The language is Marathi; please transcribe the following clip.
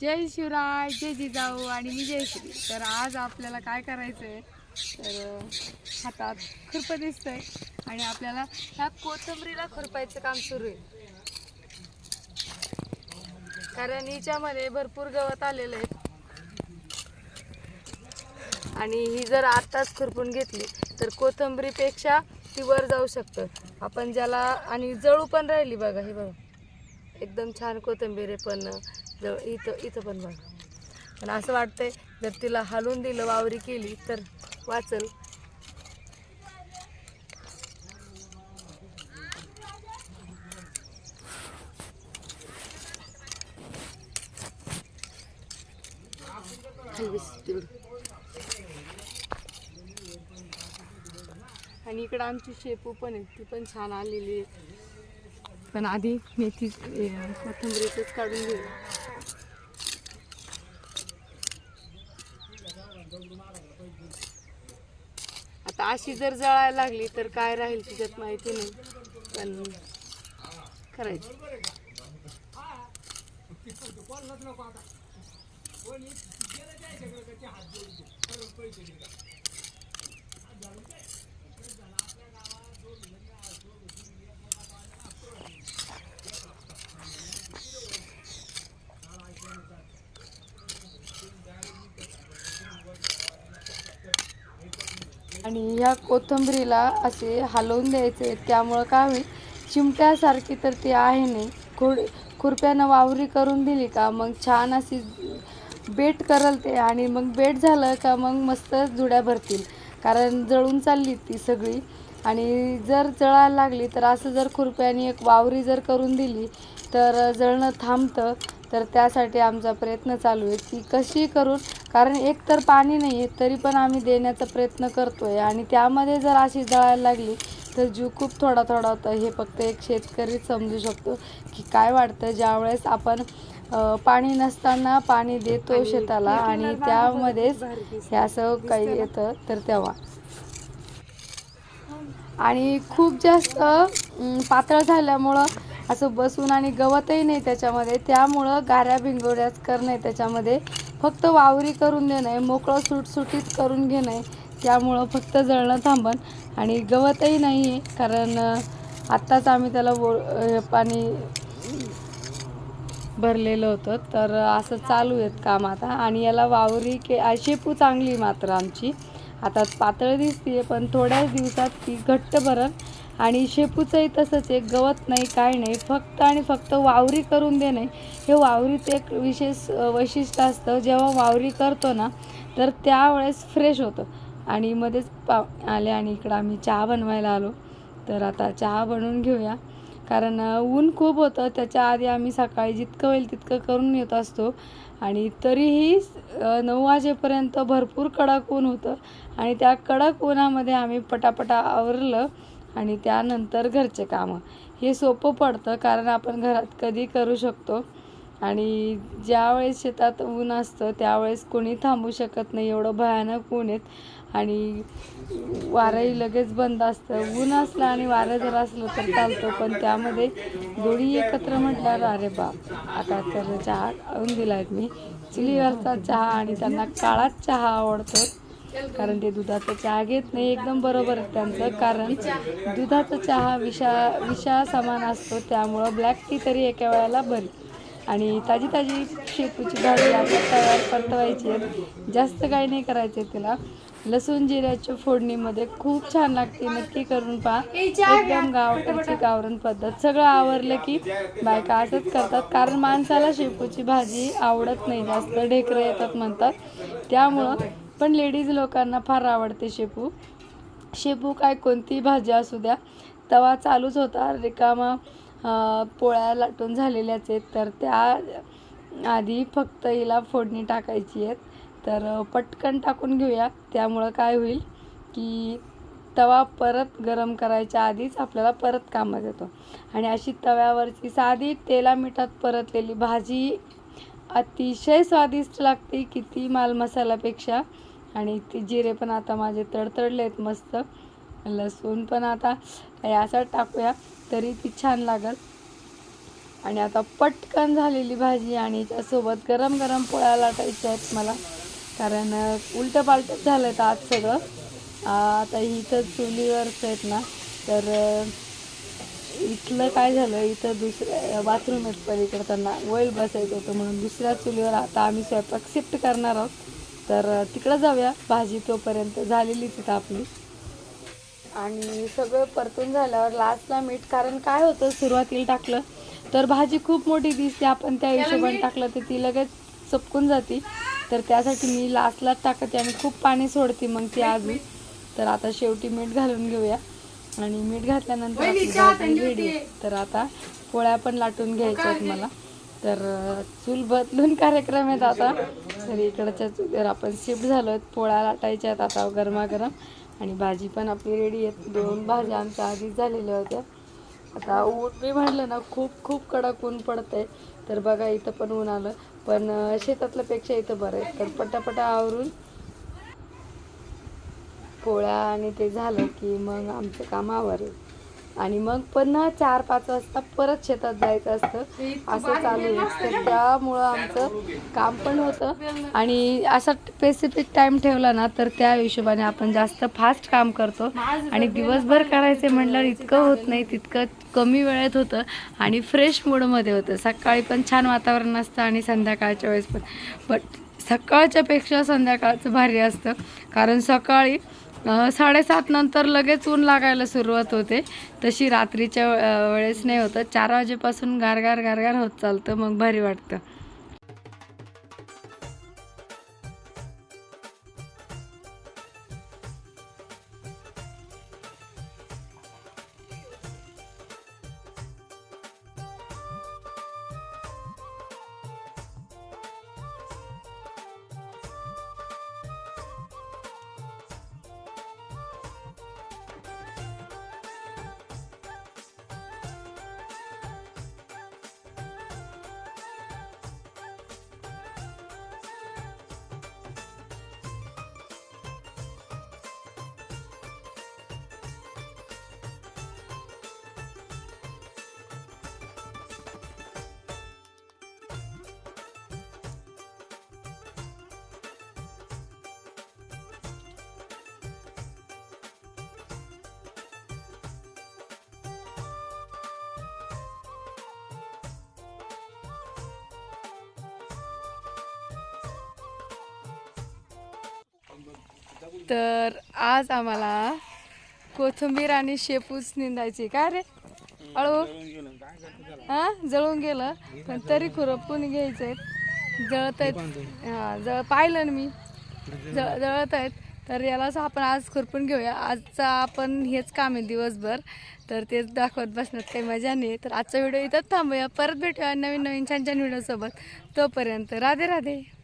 जय शिवराय जय जिजाऊ आणि मी जयश्री तर आज आपल्याला काय करायचं आहे तर हातात खुरपं दिसतंय आणि आपल्याला ह्या कोथंबरीला खुरपायचं काम सुरू आहे. कारण हिच्यामध्ये भरपूर गवत आलेलं आहे. आणि ही जर आत्ताच खुरपून घेतली तर कोथिंबरीपेक्षा ती वर जाऊ शकतं. आपण ज्याला आणि जळू पण राहिली बघा हे बघा. एकदम छान कोथिंबीर आहे पण जवळ इथं इथं पण बघ. पण असं वाटतंय जर तिला हलवून दिलं वावरी केली तर वाचल. आणि इकडं आमची शेपू पण आहे ती पण छान आलेली आहे. पण आधी मेथी अं, काढून घेऊ. आता अशी जर जळायला लागली तर काय राहील तिच्यात माहिती नाही पण करायचं. आणि ह्या कोथिंबरीला असे हलवून द्यायचे. त्यामुळं काय होईल? चिमट्यासारखी तर ती आहे नाही. खुड खुरप्यानं वावरी करून दिली का? मग छान अशी बेट करल ते आणि मग बेट झालं का मग मस्त जुड्या भरतील. कारण जळून चालली ती सगळी. आणि जर जळायला लागली तर असं जर खुरप्याने एक वावरी जर करून दिली तर जळणं थांबतं. तर त्यासाठी आमचा प्रयत्न चालू आहे ती कशी करून कारण एक तर पाणी नाही आहे तरी पण आम्ही देण्याचा प्रयत्न करतो आहे आणि त्यामध्ये जर अशी जळायला लागली तर जीव खूप थोडा थोडा होता. हे फक्त एक शेतकरीच समजू शकतो की काय वाटतं ज्यावेळेस आपण पाणी नसताना पाणी देतो शेताला आणि त्यामध्येच हे असं काही येतं तर तेव्हा. आणि खूप जास्त पातळ झाल्यामुळं असं बसून आणि गवतही नाही त्याच्यामध्ये. त्यामुळं गाऱ्या भिंगोऱ्याच करणं आहे त्याच्यामध्ये. फक्त वावरी करून देणं आहे मोकळं सुटसुटीत करून घेणं आहे. त्यामुळं फक्त जळणं थांबन आणि गवतही नाही आहे कारण आत्ताच आम्ही त्याला वो पाणी भरलेलं होतं. तर असं चालू आहेत काम आता. आणि याला वावरी के शेपू चांगली मात्र आमची. आता पातळ दिसते पण थोड्याच दिवसात ती घट्ट भरण आणि शेपूचंही तसंच आहे गवत नाही काय नाही फक्त आणि फक्त वावरी करून देणे. हे वावरीचं एक विशेष वैशिष्ट्य असतं जेव्हा वावरी करतो ना तर त्यावेळेस फ्रेश होतं. आणि मध्येच पा आले आणि इकडं आम्ही चहा बनवायला आलो. तर आता चहा बनवून घेऊया. कारण ऊन खूप होतं. त्याच्या आधी आम्ही सकाळी जितकं होईल तितकं करून येत असतो. आणि तरीही नऊ वाजेपर्यंत भरपूर कडक ऊन होतं. आणि त्या कडक उन्हामध्ये आम्ही पटापटा आवरलं आणि त्यानंतर घरचे कामं. हे सोपं पडतं कारण आपण घरात कधी करू शकतो. आणि ज्यावेळेस शेतात ऊन असतं त्यावेळेस कोणी थांबू शकत नाही एवढं भयानक ऊन आहेत. आणि वारंही लगेच बंद असतं. ऊन असलं आणि वारं जर असलं तर चालतं पण त्यामध्ये दोन्ही एकत्र म्हटल्यावर अरे बाप! आता तर चहा आणून दिला आहेत मी. चुलीवरचा चहा आणि त्यांना काळाच चहा आवडतो कारण ते दुधाचा चहा घेत नाही. एकदम बरोबर आहे त्यांचं कारण दुधाचा चहा विषा विषा समान असतो त्यामुळं ब्लॅक टी तरी एका वेळेला बरी. आणि ताजी ताजी शेपूची भाजी आपण तयार परतवायची आहे. जास्त काही नाही करायचे तिला. लसूण जिऱ्याच्या फोडणीमध्ये खूप छान लागते. नक्की करून पहा. एकदम गावकडची गावरण पद्धत. सगळं आवरलं की बायका असंच करतात. कारण माणसाला शेपूची भाजी आवडत नाही. जास्त ढेकरं येतात म्हणतात. त्यामुळं पण लेडीज लोकांना फार आवडते शेपू. शेपू काय कोणतीही भाजी असू द्या. तवा चालूच होता. रिकामा पोळ्या लाटून झालेल्याच आहेत तर त्या आधी फक्त हिला फोडणी टाकायची आहेत. तर पटकन टाकून घेऊया. त्यामुळं काय होईल की तवा परत गरम करायच्या आधीच आपल्याला परत कामात येतो. आणि अशी तव्यावरची साधी तेला मिठात परतलेली भाजी अतिशय स्वादिष्ट लागते किती माल मसाल्यापेक्षा आणि ती जिरे पण आता माझे तडतडले आहेत मस्त. लसूण पण आता यासाठी टाकूया तरी ती छान लागल. आणि आता पटकन झालेली भाजी आणि त्यासोबत गरम गरम पोळ्या लाटायच्या आहेत मला. कारण उलटं पालटंच झालं आहे आज सगळं. आता इथं चुलीवरच आहेत ना तर इथलं काय झालं इथं दुसऱ्या बाथरूम आहेत पलीकडे त्यांना वैल बसायचं होतं म्हणून दुसऱ्या चुलीवर आता आम्ही स्वयंपाक शिफ्ट करणार आहोत. तर तिकडं जाऊया भाजी तोपर्यंत झालेली तिथं आपली. आणि सगळं परतून झाल्यावर लास्टला मीठ. कारण काय होतं सुरुवातीला टाकलं तर भाजी खूप मोठी दिसते. आपण त्या हिशोबाने टाकलं तर ती लगेच चपकून जाते. तर त्यासाठी मी लास्टलाच टाकते आणि खूप पाणी सोडते मग ती अजून. तर आता शेवटी मीठ घालून घेऊया. आणि मीठ घातल्यानंतर रेडी. तर आता पोळ्या पण लाटून घ्यायच्या आहेत मला. तर चूल बदलून कार्यक्रम आहेत आता. तर इकडच्या चुलीवर आपण शिफ्ट झालो आहेत पोळ्या लाटायच्या आहेत आता गरमागरम. आणि भाजी पण आपली रेडी आहेत. दोन भाज्या आमच्या आधीच झालेल्या होत्या. आता ऊन मी म्हटलं ना खूप खूप कडक ऊन पडत आहे तर बघा इथं पण ऊन आलं. पण शेतातल्यापेक्षा इथं बरं आहे. तर पटापटा आवरून पोळ्या आणि ते झालं की मग आमचं काम आवरेल आणि मग पुन्हा चार पाच वाजता परत शेतात जायचं असतं. असं चालू आहे. तर त्यामुळं आमचं काम पण होतं. आणि असा स्पेसिफिक टाइम ठेवला ना तर त्या हिशोबाने आपण जास्त फास्ट काम करतो. आणि दिवसभर करायचे म्हटल्यावर इतकं होत नाही तितकं कमी वेळेत होतं. आणि फ्रेश मूडमध्ये होतं. सकाळी पण छान वातावरण असतं आणि संध्याकाळच्या वेळेस पण. बट सकाळच्या पेक्षा संध्याकाळचं भारी असतं. कारण सकाळी साडेसात नंतर लगेच ऊन लागायला सुरुवात होते. तशी रात्रीच्या वेळेस नाही होतं. चार वाजेपासून गारगार गारगार होत चालतं मग भारी वाटतं. तर आज आम्हाला कोथिंबीर आणि शेपूच निंदायची. काय रे? अळू? हा? जळून गेलं. पण तरी खुरपून घ्यायचं आहे जळत आहेत. हा जळ पाहिलं ना मी. जळ जळत आहेत. तर यालाच आपण आज खुरपून घेऊया. आजचा आपण हेच काम आहे दिवसभर. तर तेच दाखवत बसण्यात काही मजा नाही. तर आजचा व्हिडिओ इथंच थांबूया. परत भेटूया नवीन नवीन छान छान व्हिडिओसोबत. तोपर्यंत राधे राधे.